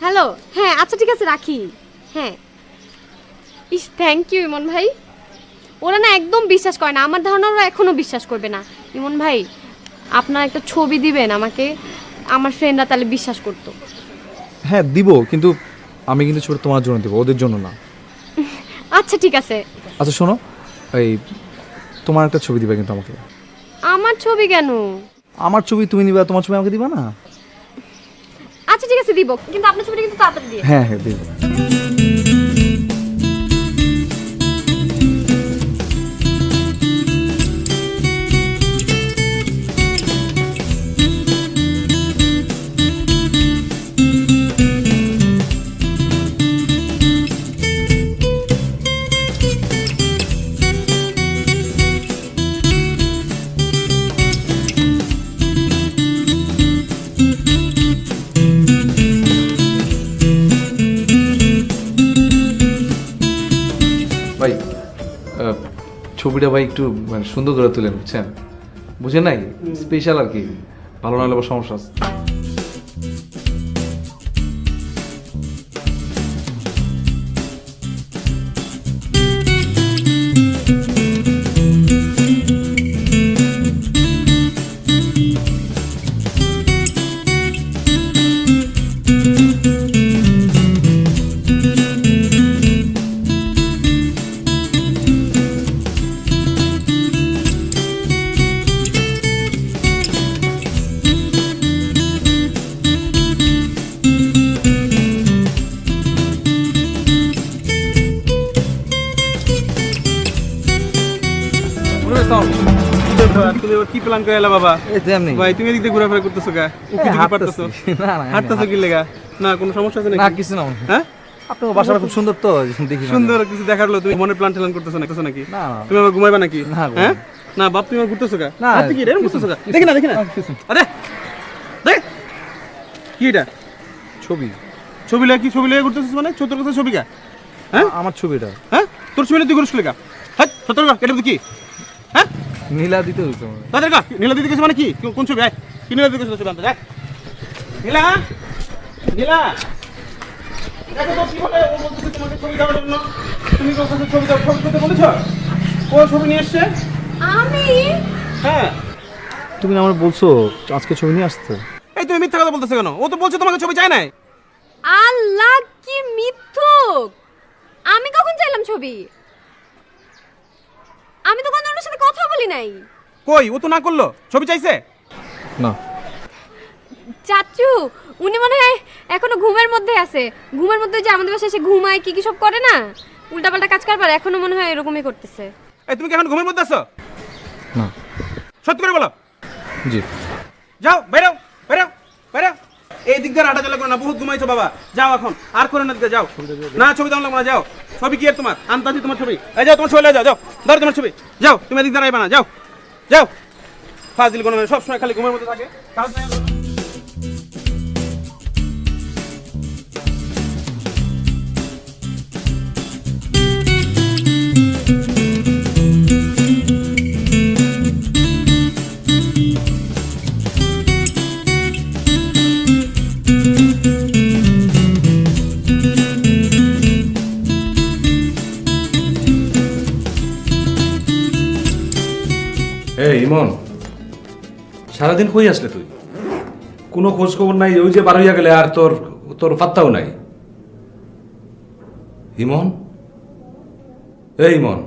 Hello হ্যাঁ আচ্ছা ঠিক আছে রাখি। হ্যাঁ। ইস থ্যাংক ইউ ইমন ভাই। ওরা না একদম বিশ্বাস করে না আমার ধারণা ওরা এখনও বিশ্বাস করবে না। ইমন ভাই আপনার একটা ছবি দিবেন আমাকে আমার ফ্রেন্ডরা তাহলে বিশ্বাস করতো। হ্যাঁ দিব কিন্তু আমি কিন্তু ছবি তোমার জন্য দেবো ওদের জন্য না। আচ্ছা ঠিক আছে। আচ্ছা শোনো এই তোমার একটা ছবি দিবা কিন্তু আমাকে। আমার ছবি কেন? আমার ছবি তুমি নিবা তোমার ছবি আমাকে দিবা না? দিব কিন্তু আপনার ছবিটা কিন্তু তাড়াতাড়ি দিয়ে হ্যাঁ হ্যাঁ দিব ছবিটা ভাই একটু মানে সুন্দর করে তুলেন বুঝছেন বুঝে নাই? স্পেশাল আর কি। ভালো না হলে সমস্যা আছে। তুমি কি প্ল্যান করে এলা বাবা? এমনি ভাই তুমি এদিক দিয়ে ঘোরাফেরা করতেছো উকি দিকে পারতেছো? হাঁটতেছো কি লেগা? না কোনো সমস্যা আছে না কিছু না হ্যাঁ। আপনার বাসাটা খুব সুন্দর তো দেখি। সুন্দর কিছু দেখার হলো তুমি মনে প্ল্যান ট্যান করতেছো নাকি? না না। তুমি আবার ঘুমাইবা নাকি? না, হ্যাঁ? না বাপ তুমি আবার ঘুরতেছো কা না, কি করতেছো কা না, দেখি না দেখি না। আরে দেখ। কি এটা? ছবি। ছবি লাগে কি ছবি লাগে ঘুরতেছিস মানে? ছোট কথা ছবি কা হ্যাঁ? আমার ছবিটা। হ্যাঁ? তোর ছবি তুই ঘুরছিস লেগা? হ্যাঁ সত্তর কা এটা কি? হ্যাঁ নীলা দিতে আমার তাদের কা নীলা দিদি গেছে মানে কি? কোন- ছবি আয়। কি নীলা দিদি গেছে ছবি আনতে? দেখ। নীলা? নীলা? দেখো তো কি বলে ও বলতেছে তোমাকে ছবি দেওয়ার জন্য। তুমি বলতেছো ছবি দাও ছবি দিতে বলেছ? ও ছবি নিয়ে এসছে? আমি? হ্যাঁ। তুমি আমার বলছো আজকে ছবি নিয়ে আসতে। এই তুমি মিথ্যা কথা বলতেছো কেন? ও তো বলছে তোমাকে ছবি চাই নাই। আল্লাহ কি মিথ্যুক! আমি কখন চাইলাম ছবি আমি তো কোনো ওনার সাথে কথা বলি নাই। কই ও তো না করল ছবি চাইছে? না। চাচু উনি মনে হয় এখনও ঘুমের মধ্যে আছে। ঘুমের মধ্যে যে আমাদের বাসায় এসে ঘুমায় কি কি সব করে না? উল্টাপাল্টা কাজ করবার এখনও মনে হয় এরকমই করতেছে। এই তুমি কি এখন ঘুমের মধ্যে আছো? না। সত্যি করে বলো। জি। যাও বেরো এই দিক দিয়ে হাঁটা চলা করো না, বহুত ঘুমাইছো বাবা। যাও এখন, আর করো না যাও। না, ছবি দাম লাগবে না, যাও। ছবি কি আর তোমার? আনতাছি তোমার ছবি। এই যাও, তোমার ছবি যাও যাও। ধরো তোমার ছবি। যাও, তুমি এদিক দাঁড়াইবা না, যাও। যাও। ফাজিল কোনো সব সময় খালি ঘুমের মধ্যে থাকে। আর এই, ইমন, সারাদিন কই আসলে তুই? কোনো খোঁজ খবর নাই, ওই যে বার হইয়া গেলে আর তোর তোর পাত্তাও নাই। ইমন? এই ইমন।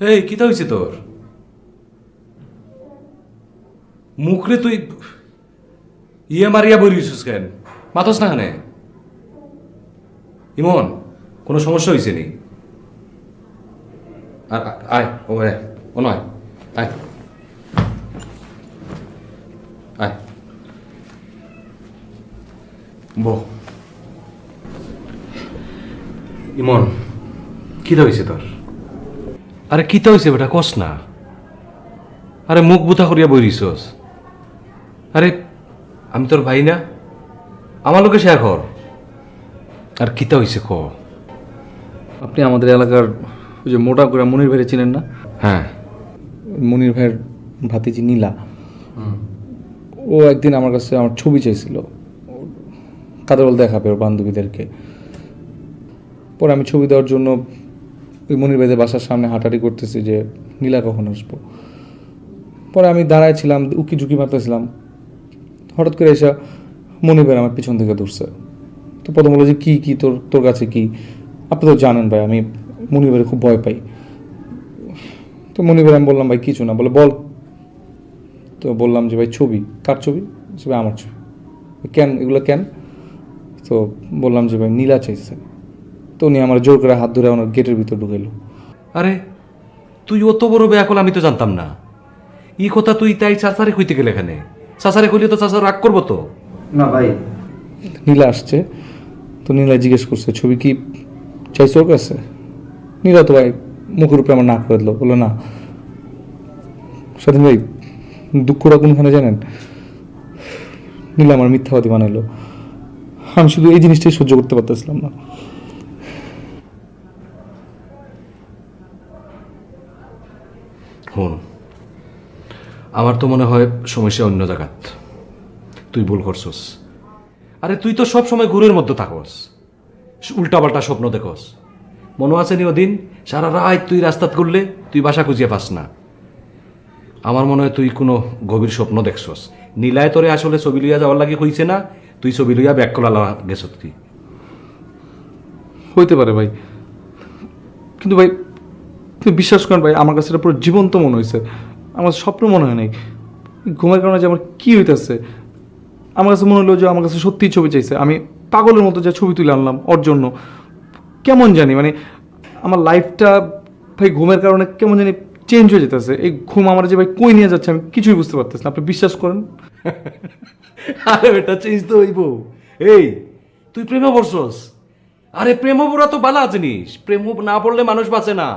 এই, কিতা হয়েছে তোর? মুখরে তুই ইয়ে মারিয়া বলিস কেন? মাতস না কেন ইমন, কোনো সমস্যা হয়েছে নি? আ- আ- আয়, ও আয় ও নয়। আয় আয় বো ইমন কিতা হয়েছে তোর? আরে কিতা হয়েছে বেটা কস না। আরে মুখ বুথা করিয়া বই দিছস। আরে আমি তোর ভাই না? আমার লোকে শেয়ার কর। আর কিতা হয়েছে ক। আপনি আমাদের এলাকার ওই যে মোটা করে মনির ভাইরে চিনেন না? হ্যাঁ। মনির ভাইয়ের ভাতিজি নীলা, ও একদিন আমার কাছে আমার ছবি চাইছিল। কাদের বল দেখাবে ওর বান্ধবীদেরকে। পরে আমি ছবি দেওয়ার জন্য ওই মনির ভাইদের বাসার সামনে হাঁটাহাঁটি করতেছি যে, নীলা কখন আসব? পরে আমি দাঁড়ায় ছিলাম উকি ঝুঁকি মারতেছিলাম। হঠাৎ করে এসে মনির ভাই আমার পিছন থেকে ধরছে তো প্রথম বলল যে, কী কী? তোর তোর কাছে কী? আপনি তো জানেন ভাই, আমি মনির ভাইয়ের খুব ভয় পাই। তো মনির আমি বললাম ভাই কিছু না। বলে বল। তো বললাম যে ভাই ছবি। কার ছবি? সে ভাই আমার ছবি। কেন? এগুলো কেন? তো বললাম যে ভাই নীলা চাইছে। তো উনি আমার জোর করে হাত ধরে ওনার গেটের ভিতর ঢুকাইলো। আরে তুই অত বড় বেয়াকল আমি তো জানতাম না। ই কথা তুই তাই চাচারে কইতে গেলে এখানে? চাচারে কইলে তো চাচা রাগ করব তো? না ভাই। নীলা আসছে। তো নীলা জিজ্ঞেস করছে ছবি কি চাইছে ওর কাছে? নীলা তো ভাই মুখের উপরে আমার নাক করে দিল বলল, না, স্বাধীন ভাই, দুঃখটা কোনখানে জানেন? নীলা আমার মিথ্যাবাদী বানাইলো। আমি শুধু এই জিনিসটাই সহ্য করতে পারতেছিলাম না। হন আমার তো মনে হয় সমস্যা অন্য জায়গাত। তুই ভুল করছস। আরে তুই তো সব সময় ঘুরের মধ্যে থাকস। উল্টাপাল্টা স্বপ্ন দেখস। মনে আছে নি ওদিন সারা রাত তুই রাস্তাত করলে তুই বাসা খুঁজিয়ে পাস না। আমার মনে হয় তুই কোনো গভীর স্বপ্ন দেখছস। নীলায় তোরে আসলে ছবি লইয়া যাওয়ার লাগে হইছে না, তুই ছবি লইয়া ব্যাক করা গেছত তুই। হইতে পারে ভাই। কিন্তু ভাই তুমি বিশ্বাস করেন ভাই, আমার কাছে এটা পুরো জীবন্ত মনে হয়েছে আমার স্বপ্ন মনে হয় নাই। ঘুমের কারণে যে আমার কি হইতেছে, আমার কাছে মনে হলো যে আমার কাছে সত্যিই ছবি চাইছে। আমি পাগলের মতো যে ছবি তুলে আনলাম, ওর জন্য। কেমন জানি? মানে আমার লাইফটা ভাই ঘুমের কারণে কেমন জানি চেঞ্জ হয়ে যেতেছে। এই ঘুম আমার যে ভাই কই নিয়ে যাচ্ছে আমি কিছুই বুঝতে পারতেছি না। আপনি বিশ্বাস করেন? আরে বেটা চেঞ্জ তো হইব। এই তুই প্রেমে পড়ছস? আরে প্রেম পড়া তো বালা জিনিস। প্রেম না পড়লে মানুষ বাঁচে না।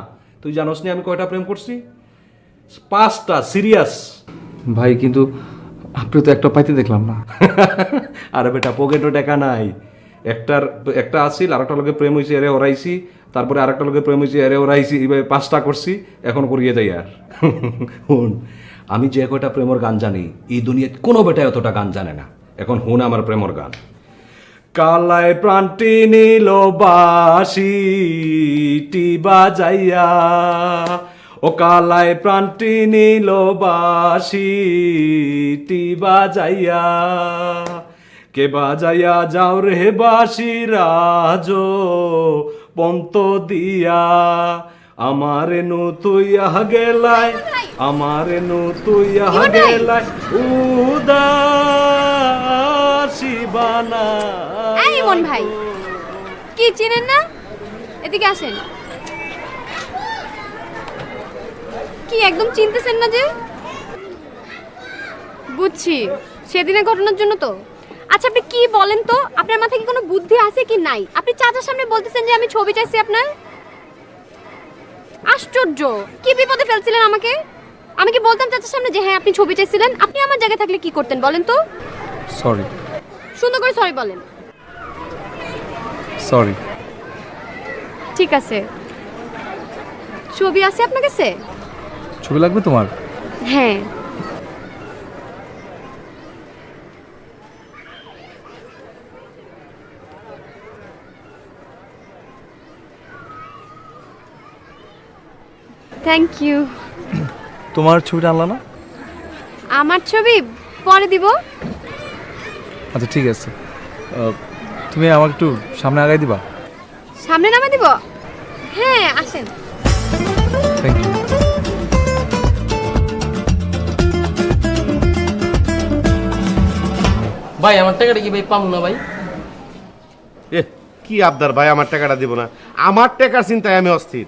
তুই জানোস নি আমি কয়টা প্রেম করছি? পাঁচটা সিরিয়াস ভাই কিন্তু আপনি তো একটা পাইতে দেখলাম না। আরে বেটা পকেটও টাকা নাই। একটার, একটা আসছিল আরেকটা লোকে প্রেম হয়েছে এরে ওরাইছি তারপরে আরেকটা লোকে প্রেম হয়েছে এরে ওরাইছি এইভাবে পাঁচটা করছি, এখন করিয়ে যাই আর। হুন, আমি যে কয়টা প্রেমর গান জানি, এই দুনিয়ায় কোনো বেটায় অতটা গান জানে না। এখন হুন আমার প্রেমর গান। কালায় প্রাণটি নীল বাসিটি বাজাইয়া, ও কালায় প্রাণটি নীল বাসিটি বাজাইয়া। কে বাজাইয়া যাও রে বাসি রাজ, পন্ত দিয়া। আমার নু তুইয়া গেলাই আমার নু ইমন ভাই। গেলাই উদাসী ইমন ভাই, কি চিনেন না? এদিকে আসেন। কি একদম চিনতেছেন না যে? বুঝছি, সেদিনের ঘটনার জন্য তো। আচ্ছা আপনি কি বলেন তো? আপনার মাথায় কি কোনো বুদ্ধি আছে কি নাই? আপনি চাচার সামনে বলতেছেন যে আমি ছবি চাইছি আপনার? আশ্চর্য! কি বিপদে ফেলছিলেন আমাকে? আমি কি বলতাম চাচার সামনে যে হ্যাঁ আপনি ছবি চাইছিলেন আপনি আমার জায়গায় থাকলে কি করতেন বলেন তো? সরি সুন্দর করে সরি বলেন। সরি ঠিক আছে। ছবি আছে আপনার কাছে? ছবি লাগবে তোমার? হ্যাঁ। থ্যাংক ইউ তোমার ছবিটা আনলা না? আমার ছবি? পরে দিব। আচ্ছা ঠিক আছে। আহ, তুমি আমাকে একটু সামনে আগাই দিবা? সামনে নামে দিব? হ্যাঁ আসেন। থ্যাংক ইউ ভাই আমার টাকাটা কি ভাই পাবো না ভাই? এ কি আবদার ভাই আমার টাকাটা দিব না। আমার টাকার চিন্তায় আমি অস্থির।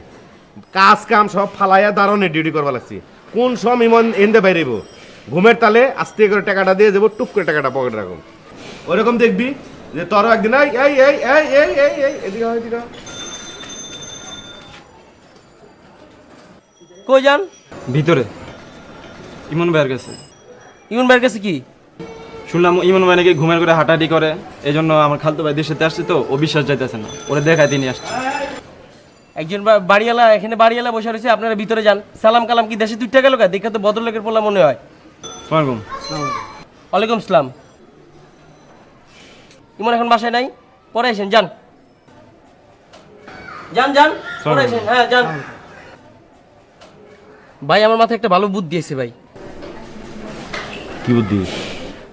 কাজ কাম সব ফালাইয়া দারণে ডিউটি করবা লাগছি। কোন সব ইমন এনতে বাইরেব ঘুমের তালে আস্তে করে টাকাটা দিয়ে দেবো টুক করে টাকাটা পকেটে রাখুন ওরকম দেখবি যে তোরও একদিন এই এই এই এই এই এই এই এদিকে আয়, এদিকে কই যান? ভিতরে। ইমন ভাইয়ের কাছে। ইমন ভাইয়ের কাছে কি? শুনলাম ইমন ভাই নাকি ঘুমের করে হাঁটাহাঁটি করে। এই জন্য আমার খালতো ভাই দেশেতে আসছে তো ও বিশ্বাস যাইতেছে না। ওরা দেখায় তিনি আসছে। একজন বাড়িওয়ালা এখানে বাড়িওয়ালা বসে রয়েছে আপনারা ভিতরে যান। সালাম কালাম কি দেশে দুইটা গেল দেখে তো ভদ্রলোকের পোলা মনে হয়। ওয়ালাইকুম সালাম। ইমন এখন বাসায় নাই? পরে আসেন যান। যান যান পরে আসেন। হ্যাঁ যান। ভাই আমার মাথায় একটা ভালো বুদ্ধি আছে ভাই। কি বুদ্ধি?